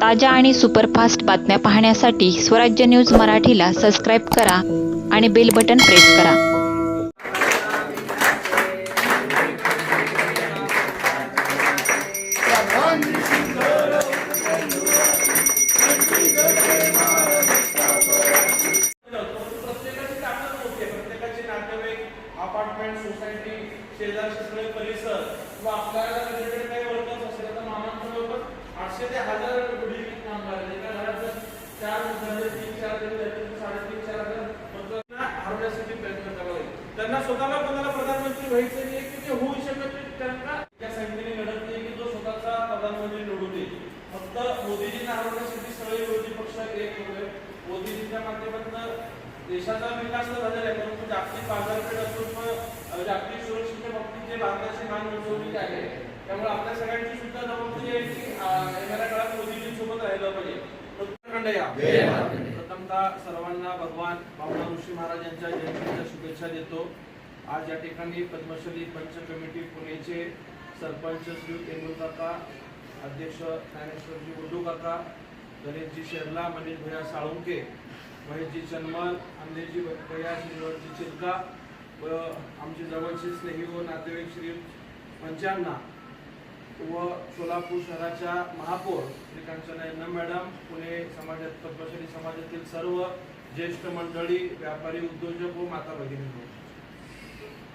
ताज्या आणि सुपरफास्ट बातम्या पाहण्यासाठी स्वराज्य न्यूज मराठीला सबस्क्राईब करा आणि बेल बटन प्रेस करा. प्रत्येकाची अपार्टमेंट सोसायटी शेजारचे सगळे परिसर. किंवा आपल्याला काही वर्कर्स असेल तर मामांकडे पण आठशे ते हजार चार झाले तीन चार झाले तर साडेतीन चार हजार वर्कर्सना हरवण्यासाठी प्रयत्न करावा. लागेल त्यांना स्वतःला कोणाला प्रधानमंत्री व्हायचं नाही की ते होऊ शकत नाही. त्यांना या संख्येने घडत नाही की जो स्वतःचा प्रधानमंत्री निवडून येईल फक्त मोदीजींना हरवण्यासाठी सगळे विरोधी पक्ष एक होते. मोदीजींच्या माध्यमातून देशाचा विकास तर झालेला आहे परंतु जागतिक बाजारपेठ असून जागतिक सुरक्षेच्या बाबतीत जे भारताची मान उंचवली आहे त्यामुळे आपल्या सगळ्यांची सुद्धा जबाबदारी आहे की येणाऱ्या काळात मोदीजींसोबत राहिलं पाहिजे. उत्तराखंड या प्रथमतः सर्वांना भगवान भावना ऋषी महाराज यांच्या जयंतीच्या शुभेच्छा देतो. आज या ठिकाणी पद्मश्री पंच कमिटी पुणेचे सरपंच श्री तेंडुल काका अध्यक्ष ज्ञानेश्वरजी उर्दू काका गणेशजी शेरला मनीष भैया साळुंके महेशजी चन्मल अंधेजी भैया श्रीवरजी चिरका व आमचे जवळचे स्नेही व नातेवाईक श्री पंचांना व सोलापूर शहराच्या महापौर श्री कांचना मॅडम पुणे समाजात पद्मश्री समाजातील सर्व ज्येष्ठ मंडळी व्यापारी उद्योजक व माता भगिनी.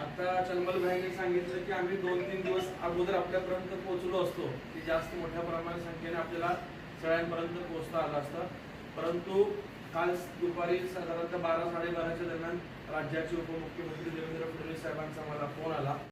आता चन्मल सांगितलं की आम्ही दोन तीन दिवस अगोदर आपल्यापर्यंत पोहोचलो असतो की जास्त मोठ्या प्रमाणात संख्येने आपल्याला सगळ्यांपर्यंत पोहोचता आलं असतं. परंतु काल दुपारी साधारणतः बारा साडेबाराच्या दरम्यान राज्याचे उपमुख्यमंत्री देवेंद्र फडणवीस साहेबांचा मला फोन आला.